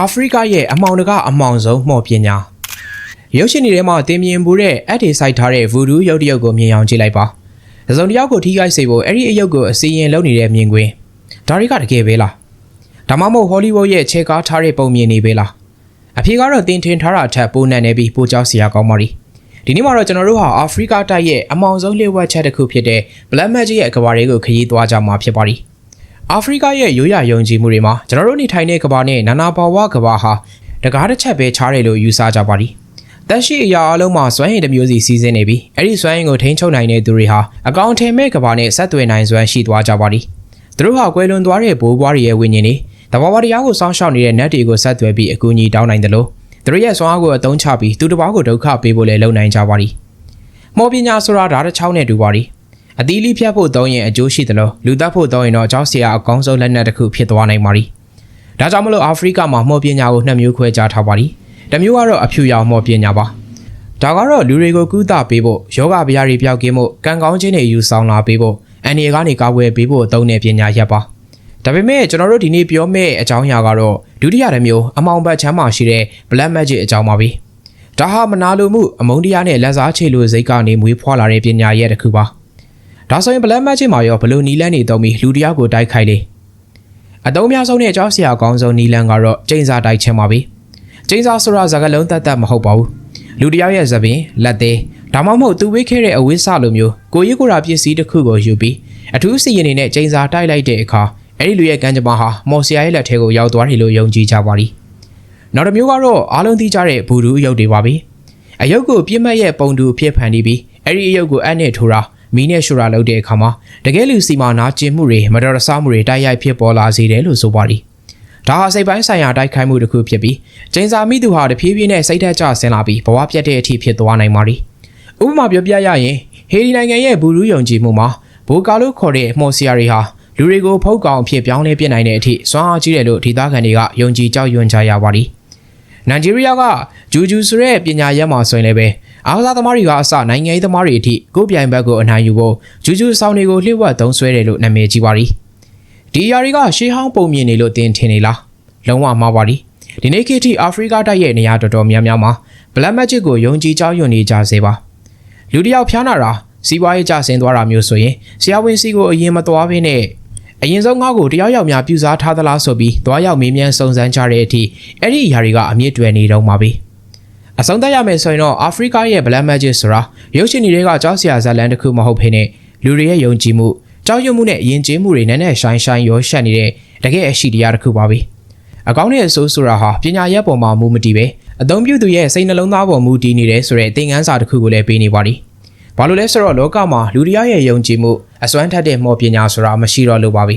အာဖရိကရဲ့အမောင်တကအမောင်ဆုံးမှော်ပညာရုပ်ရှင်တွေထဲမှာတင်မြင်မှုတဲ့အက်ဒီစိုက်ထားတဲ့ဗူဒူးရုပ်တရုပ်ကိုမြင်အောင်ကြည့်လိုက်ပါတစ်စုံတစ်ယောက်ကိုထိခိုက်စေဖို့အဲ့ဒီအရုပ်ကိုအစီရင်လုပ်နေတဲ့မြင်ကွင်းဒါတွေကတကယ်ပဲလားဒါမှမဟုတ်ဟောလိဝုဒ်ရဲ့ခြေကားထားတဲ့ပုံမြင်နေပဲလားအဖေကတော့တင်ထင်ထားတာအထက်ပိုနံနေပြီးပိုကြောက်စရာကောင်းပါ री ဒီနေ့မှာတော့ကျွန်တော်တို့ဟာအာဖရိကတိုက်ရဲ့အမောင်ဆုံးလျှို့ဝှက်ချက်တစ်ခုဖြစ်တဲ့ Black Magic ရဲ့ကဘာတွေကိုခရီးသွားကြမှာဖြစ်ပါ री အာဖရိကရဲ့ရိုးရာယုံကြည်မှုတွေမှာကျွန်တော်တို့နေထိုင်တဲ့ကဘာနဲ့နာနာဘာဝကဘာဟာတကားတစ်ချက်ပဲခြားတယ်လို့ယူဆကြပါသည်။တက်ရှိအရာအလုံးမှာစွမ်းရည်တစ်မျိုးစီစီးဆင်းနေပြီးအဲ့ဒီစွမ်းရည်ကိုထိန်းချုပ်နိုင်တဲ့သူတွေဟာအကောင့်ထည်မဲ့ကဘာနဲ့ဆက်သွယ်နိုင်စွမ်းရှိသွားကြပါသည်။သူတို့ဟာကွယ်လွန်သွားတဲ့ဘိုးဘွားတွေရဲ့ဝိညာဉ်တွေတဘာဝတရားကိုစောင့်ရှောက်နေတဲ့နတ်တွေကိုဆက်သွယ်ပြီးအကူအညီတောင်းနိုင်တယ်လို့သူတို့ရဲ့စွမ်းအားကိုအသုံးချပြီးသူတစ်ပါးကိုဒုက္ခပေးဖို့လည်းလုပ်နိုင်ကြပါသည်။မော်ပညာဆိုတာဓာတ်တစ်ချောင်းနဲ့တူပါသည်။ အသီးလေးဖြတ်ဖို့သုံးရင်အကျိုးရှိတယ်လို့လူသက်ဖို့သုံးရင်တော့ကြောက်စရာအကောင်းဆုံးလက်နက်တစ်ခုဖြစ်သွားနိုင်ပါ ರಿ ။ဒါကြောင့်မလို့အာဖရိကမှာမော်ပညာကိုနှစ်မျိုးခွဲခြားထားပါ ರಿ ။တစ်မျိုးကတော့အဖြူရောင်မော်ပညာပါ။ဒါကတော့လူတွေကိုကုသပေးဖို့ယောဂဗျာတွေပျောက်ကင်းဖို့ကံကောင်းခြင်းတွေယူဆောင်လာပေးဖို့အန်ဒီကနေကာကွယ်ပေးဖို့အသုံးတဲ့ပညာရပ်ပါ။ဒါပေမဲ့ကျွန်တော်တို့ဒီနေ့ပြောမယ့်အကြောင်းအရာကတော့ဒုတိယတစ်မျိုးအမောင်ဘတ်ချမ်းမှာရှိတဲ့ Black Magic အကြောင်းပါပဲ။ဒါဟာမနာလိုမှုအမုန်းတရားနဲ့လက်စားချေလိုစိတ်ကနေမွေးဖွားလာတဲ့ပညာရပ်တစ်ခုပါ။ ဒါဆိုရင် Black Magic မှာရောဘလို့နီလန်းနေတုံးပြီးလူတယောက်ကိုတိုက်ခိုက်လေအတုံးများဆုံးနဲ့ကြောက်စရာအကောင်းဆုံးနီလန်းကတော့ကျိန်းစာတိုက်ခြင်းပါပဲကျိန်းစာဆိုတာစကားလုံးတတ်တတ်မဟုတ်ပါဘူးလူတယောက်ရဲ့သပင်လက်သေးဒါမှမဟုတ်သူဝေးခဲ့တဲ့အဝိစလိုမျိုးကိုရီးကိုရာပစ္စည်းတစ်ခုကိုယူပြီးအထူးစီရင်နေတဲ့ကျိန်းစာတိုက်လိုက်တဲ့အခါအဲ့ဒီလူရဲ့ကံကြမ္မာဟာမော်ဆီယာရဲ့လက်ထဲကိုရောက်သွားတယ်လို့ယုံကြည်ကြပါသည်နောက်တစ်မျိုးကတော့အားလုံးသိကြတဲ့ဘူဒူးအယုတ်တွေပါပဲအယုတ်ကိုပြစ်မှတ်ရဲ့ပုံတူအဖြစ်ဖန်တီးပြီးအဲ့ဒီအယုတ်ကိုအပ်နဲ့ထိုးတာ မီးနဲ့ရှူတာလုပ်တဲ့အခါမှာတကယ်လူစီမာနာကျင်မှုတွေမတော်တဆမှုတွေတိုက်ရိုက်ဖြစ်ပေါ်လာစေတယ်လို့ဆိုပါသည်ဒါဟာစိတ်ပိုင်းဆိုင်ရာတိုက်ခိုက်မှုတစ်ခုဖြစ်ပြီးကျင်းစာမိသူဟာတဖြည်းဖြည်းနဲ့စိတ်ထက်ကျဆင်းလာပြီးဘဝပြတ်တဲ့အထိဖြစ်သွားနိုင်ပါသည်ဥပမာပြောပြရရင်ဟေဒီနိုင်ငံရဲ့ဘူရူးယုံကြည်မှုမှာဘိုကာလို့ခေါ်တဲ့မော်ဆီယာတွေဟာလူတွေကိုဖုတ်ကောင်အဖြစ်ပြောင်းလဲပြစ်နိုင်တဲ့အထိစွမ်းအားကြီးတယ်လို့ဒေသခံတွေကယုံကြည်ကြောက်ရွံ့ကြရပါသည် နိုင်ဂျီးရီးယားကဂျူဂျူဆိုတဲ့ပညာရပ်မှာဆိုရင်လည်းပဲအားကစားသမားတွေကအစနိုင်ငံရေးသမားတွေအထိကိုယ်ပြိုင်ဘက်ကိုအနိုင်ယူဖို့ဂျူဂျူဆောင်တွေကိုလှည့်ဝက်သုံးဆွဲတယ်လို့နာမည်ကြီးပါသည်ဒီအရာတွေကရှေးဟောင်းပုံမြင်နေလို့တင်ထင်နေလားလုံးဝမှားပါသည်ဒီနေ့ခေတ်ထိအာဖရိကတိုက်ရဲ့နေရာတော်တော်များများမှာ Black Magic ကိုယုံကြည်ကြောက်ရွံ့နေကြစေပါလူတစ်ယောက်ဖျားနာတာစီးပွားရေးကျဆင်းသွားတာမျိုးဆိုရင်ဆရာဝန်စီကိုအရင်မသွားဘဲနဲ့ အရင်ဆုံးငါ့ကိုတယောက်ယောက်များပြူစားထားသလားဆိုပြီးသွားရောက်မေးမြန်းစုံစမ်းကြတဲ့အထိအဲ့ဒီအရာတွေကအမြင့်တွယ်နေတော့မှာပဲအဆုံးသတ်ရမယ်ဆိုရင်တော့အာဖရိကရဲ့ Black Magic ဆိုတာရုပ်ရှင်တွေကကြောက်စရာဇာတ်လမ်းတစ်ခုမဟုတ်ဘဲနဲ့လူတွေရဲ့ယုံကြည်မှုကြောက်ရွံ့မှုနဲ့ယဉ်ကျေးမှုတွေနဲ့နဲ့ရှိုင်းရှိုင်းရောရှက်နေတဲ့တကယ်အရှိတရားတစ်ခုပါပဲအကောင်းတဲ့အဆိုးဆိုတာဟာပညာရပ်ပေါ်မှာမူမတည်ပဲအသုံးပြုသူရဲ့စိတ်နှလုံးသားပေါ်မူတည်နေတယ်ဆိုတဲ့သင်ခန်းစာတစ်ခုကိုလည်းပေးနေပါသည် ဘာလို့လဲဆိုတော့လောကမှာလူတရားရဲ့ယုံကြည်မှုအစွမ်းထက်တဲ့မော်ပညာဆိုတာမရှိတော့လို့ပါပဲ